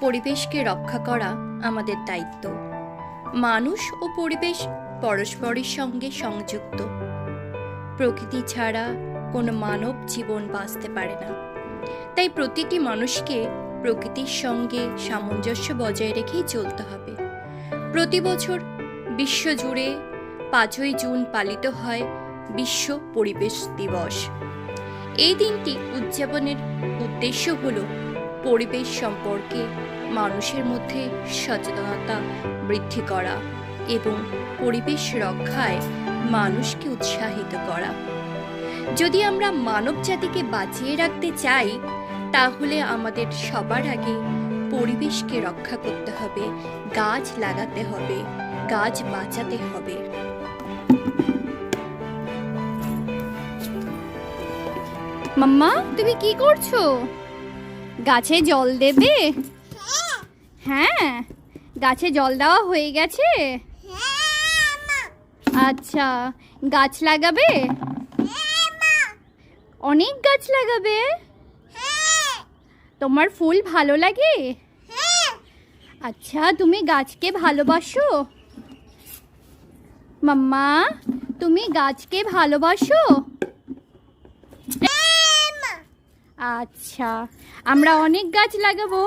পরিবেশকে রক্ষা করা আমাদের দায়িত্ব। মানুষ ও পরিবেশ পরস্পরের সঙ্গে সংযুক্ত। প্রকৃতি ছাড়া কোনো মানব জীবন বাঁচতে পারে না। তাই প্রতিটি মানুষকে প্রকৃতির সঙ্গে সামঞ্জস্য বজায় রেখেই চলতে হবে। প্রতি বছর বিশ্বজুড়ে পাঁচই জুন পালিত হয় বিশ্ব পরিবেশ দিবস। এই দিনটি উদযাপনের উদ্দেশ্য হল পরিবেশ সম্পর্কে মানুষের মধ্যে সচেতনতা বৃদ্ধি করা এবং পরিবেশ রক্ষায় মানুষকে উৎসাহিত করা। যদি আমরা মানব জাতিকে বাঁচিয়ে রাখতে চাই, তাহলে আমাদের সবার আগে পরিবেশকে রক্ষা করতে হবে, গাছ লাগাতে হবে, গাছ বাঁচাতে হবে। মাম্মা, তুমি কি করছ? গাছে জল দেবে? হ্যাঁ গাছে জল দেওয়া হয়ে গেছে? আচ্ছা গাছ লাগাবে? অনেক গাছ লাগাবে? তোমার ফুল ভালো লাগে? আচ্ছা তুমি গাছকে ভালোবাসো? মাম্মা, তুমি গাছকে ভালোবাসো? আচ্ছা। আমরা অনেক গাছ লাগাবো।